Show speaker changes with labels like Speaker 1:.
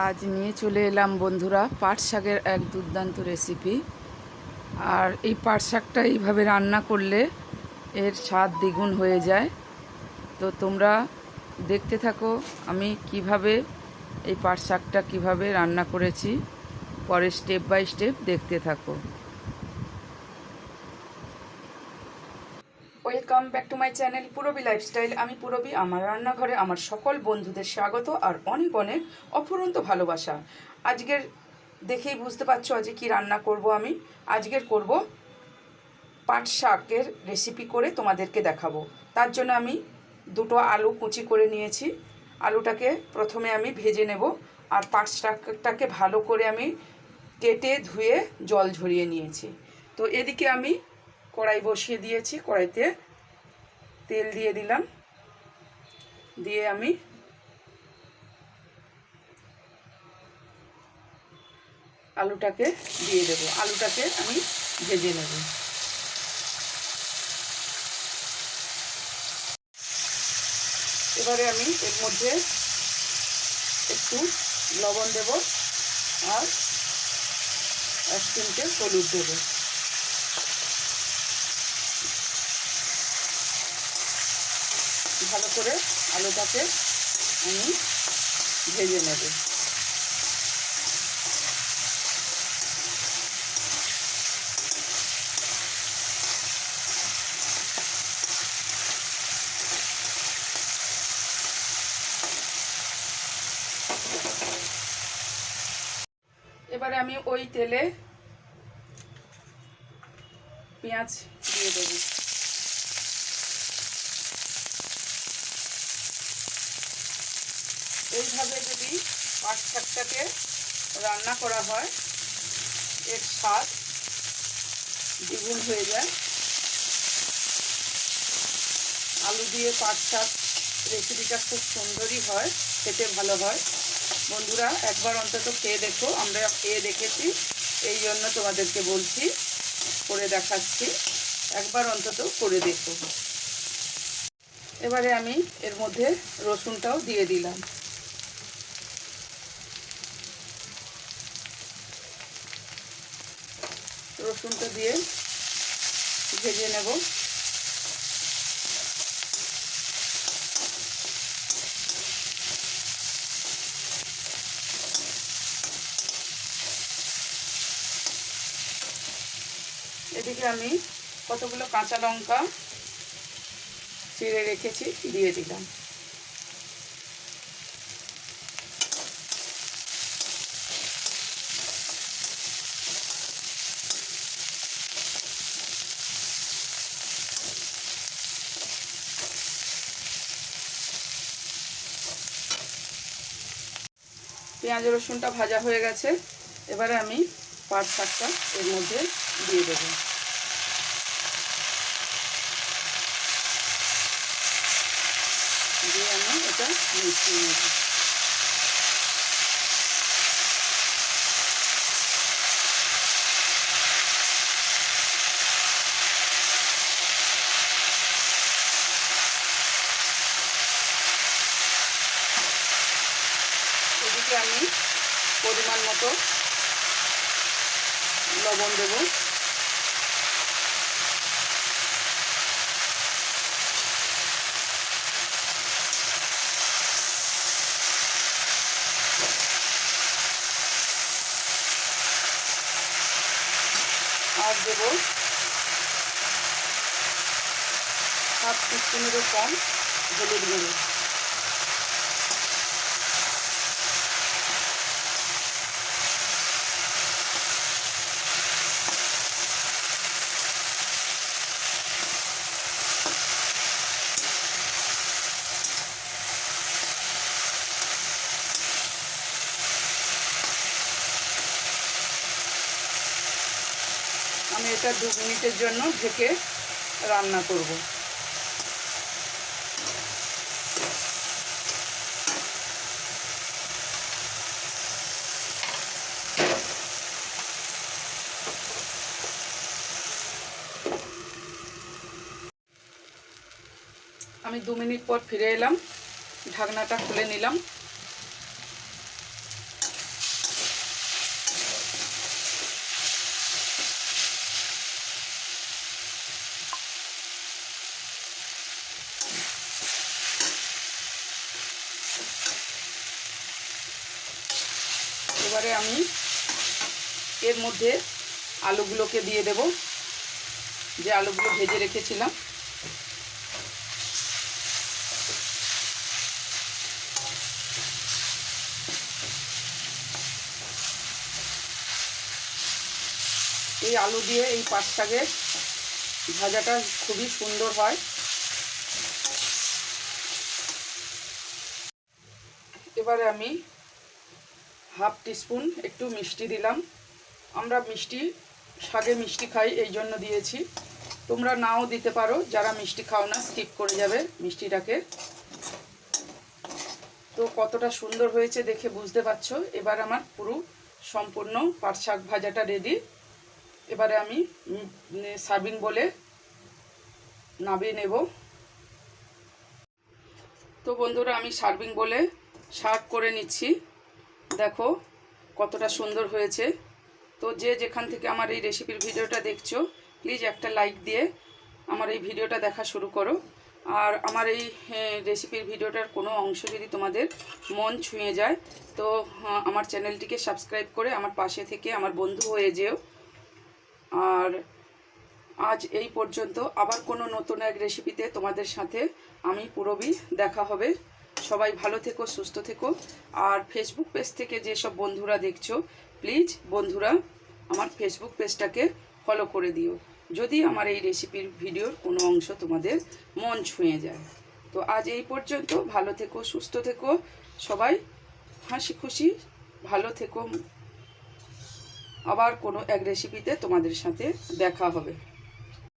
Speaker 1: আজ নিয়ে চলে এলাম বন্ধুরা পাট শাকের এক দুর্দান্ত রেসিপি আর এই পাট শাকটা এইভাবে রান্না করলে এর স্বাদ দ্বিগুণ হয়ে যায়। তো তোমরা দেখতে থাকো আমি কীভাবে এই পাট শাকটা কীভাবে রান্না করেছি। পরে স্টেপ বাই স্টেপ দেখতে থাকো। Welcome back to my channel Purbi lifestyle আমি পুরবি আমার রান্নাঘরে আমার সকল বন্ধুদের স্বাগত আর অনেক অনেক অফুরন্ত ভালোবাসা। আজকের দেখেই বুঝতে পারছ আজকে কি রান্না করব আমি। আজকের করব পাট শাকের রেসিপি করে তোমাদেরকে দেখাবো। তার জন্য আমি দুটো আলু কুচি করে নিয়েছি। আলুটাকে প্রথমে আমি ভেজে নেব আর পাট শাকটাকে ভালো করে আমি কেটে ধুয়ে জল ঝরিয়ে নিয়েছি। তো এদিকে আমি কড়াই বসিয়ে দিয়েছি। কড়াইতে তেল দিয়ে দিলাম। দিয়ে আমি আলুটাকে দিয়ে দেবো। আলুটাকে আমি ভেজে নেব। এবারে আমি এর মধ্যে একটু লবণ দেব আর এক চিমটে হলুদ দেবো। ভালো করে আলুটাকে আমি ভেজে নেব। এবারে আমি ওই তেলে পেঁয়াজ দিয়ে দেবো। এইভাবে যদি পাট শাকটাকে রান্না করা হয়, এর স্বাদ দ্বিগুণ হয়ে যায়। আলু দিয়ে পাট শাক রেসিপিটা খুব সুন্দরই হয়, খেতে ভালো হয়। বন্ধুরা, একবার অন্তত খেয়ে দেখো, আমরা খেয়ে দেখেছি, এই জন্য তোমাদেরকে বলছি, করে দেখাচ্ছি। একবার অন্তত করে দেখো। এবারে আমি এর মধ্যে রসুনটাও দিয়ে দিলাম। রসুনটা দিয়ে ভেজে নেব। এদিকে আমি কতগুলো কাঁচা লঙ্কা চিড়ে রেখেছি দিয়ে দিলাম। পেঁয়াজ, রসুনটা ভাজা হয়ে গেছে। এবারে আমি পাট শাকটা এর মধ্যে দিয়ে দেবো। দিয়ে আমি এটা মিশিয়ে নেব। এদিকে আমি পরিমাণ মতো লবণ দেব। আর দেব হাফ টিস্পুনেরও কম হলুদ গুঁড়ো। এটা দু মিনিটের জন্য ঢেকে রান্না করব। আমি দু মিনিট পর ফিরে এলাম, ঢাকনাটা খুলে নিলাম। এবারে আমি এর মধ্যে আলুগুলোকে দিয়ে দেব। যে আলুগুলো ভেজে রেখেছিলাম। এই আলু দিয়ে এই পাঁচ শাকের ভাজাটা খুবই সুন্দর হয়। এবারে আমি হাফ টিস্পুন, একটু মিষ্টি দিলাম। আমরা মিষ্টি শাকে মিষ্টি খাই, এই জন্য দিয়েছি। তোমরা নাও দিতে পারো, যারা মিষ্টি খাও না স্কিপ করে যাবে মিষ্টিটাকে। তো কতটা সুন্দর হয়েছে দেখে বুঝতে পারছ? এবার আমার পুরো সম্পূর্ণ পাট শাক ভাজাটা রেডি এবারে আমি সার্ভিং বলে নামিয়ে নেব। তো বন্ধুরা, আমি সার্ভিং বলে সার্ভ করে নিচ্ছি। দেখো, কতটা সুন্দর হয়েছে। তো যে যেখান থেকে আমার এই রেসিপির ভিডিওটা দেখছ প্লিজ একটা লাইক দিয়ে আমার এই ভিডিওটা দেখা শুরু করো। আর আমার এই রেসিপির ভিডিওটার কোনো অংশ যদি তোমাদের মন ছুঁয়ে যায়, তো আমার চ্যানেলটিকে সাবস্ক্রাইব করে আমার পাশে থেকে আমার বন্ধু হয়ে যেও। আর আজ এই পর্যন্ত আবার কোনো নতুন এক রেসিপিতে তোমাদের সাথে আমি, পুরবি, দেখা হবে। সবাই ভালো থেকো, সুস্থ থেকো। আর ফেসবুক পেজ থেকে যেসব বন্ধুরা দেখছ প্লিজ বন্ধুরা, আমার ফেসবুক পেজটাকে ফলো করে দিও। যদি আমার এই রেসিপির ভিডিওর কোনো অংশ তোমাদের মন ছুঁয়ে যায়। তো আজ এই পর্যন্ত, ভালো থেকো, সুস্থ থেকো, সবাই হাসি খুশি, ভালো থেকো। আবার কোনো এক রেসিপিতে তোমাদের সাথে দেখা হবে।